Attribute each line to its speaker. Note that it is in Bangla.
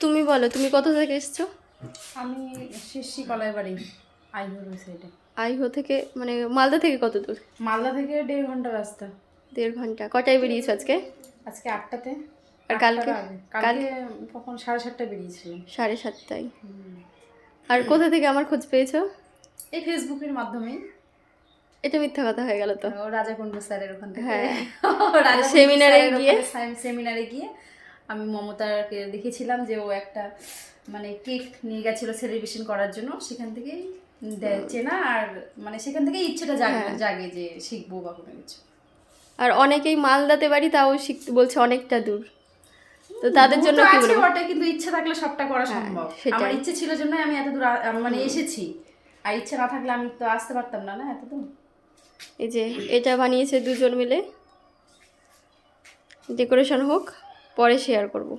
Speaker 1: তুমি বলো তুমি কোথা থেকে এসছো?
Speaker 2: আমি শিশি কলাই বাড়ি আইহো সাইডে
Speaker 1: আইহো থেকে মানে মালদা থেকে কত দূর?
Speaker 2: মালদা থেকে দেড় ঘণ্টা রাস্তা।
Speaker 1: দেড় ঘণ্টা। কটায় বেরিয়েছো আজকে?
Speaker 2: আজকে আটটাতে।
Speaker 1: আর কালকে?
Speaker 2: কালকে তখন সাড়ে সাতটায় বেরিয়েছিলাম
Speaker 1: সাড়ে সাতটায়। আর কোথা থেকে আমার খোঁজ পেয়েছ?
Speaker 2: এই ফেসবুকের মাধ্যমে
Speaker 1: এটা মিথ্যা কথা হয়ে গেল তো।
Speaker 2: ও রাজা কুণ্ডু স্যারের ওখান থেকে।
Speaker 1: হ্যাঁ। সেমিনারে গিয়ে?
Speaker 2: সেমিনারে গিয়ে আমি মমতাকে দেখেছিলাম যে ও একটা মানে কেক নিয়ে গেছিল সেলিব্রেশন করার জন্য। সেখান থেকেই দে- চেনা আর মানে সেখান থেকেই ইচ্ছেটা জাগে
Speaker 1: হ্যাঁ।
Speaker 2: জাগে যে শিখব বা কোনো কিছু।
Speaker 1: আর অনেকেই মালদাতে বাড়ি তাও শিখতে বলছে অনেকটা দূর। তো তাদের জন্য কি বলব?
Speaker 2: বটে কিন্তু ইচ্ছে থাকলে সবটা করা সম্ভব।
Speaker 1: সেটাই।
Speaker 2: আমার ইচ্ছে ছিল জন্য আমি এত দূর মানে এসেছি। আর ইচ্ছা না থাকলে আমি তো আসতে পারতাম না না এত দূর?
Speaker 1: এই যে এটা বানিয়েছে দুজন মিলে। ডেকোরেশন হোক। পরে শেয়ার করব।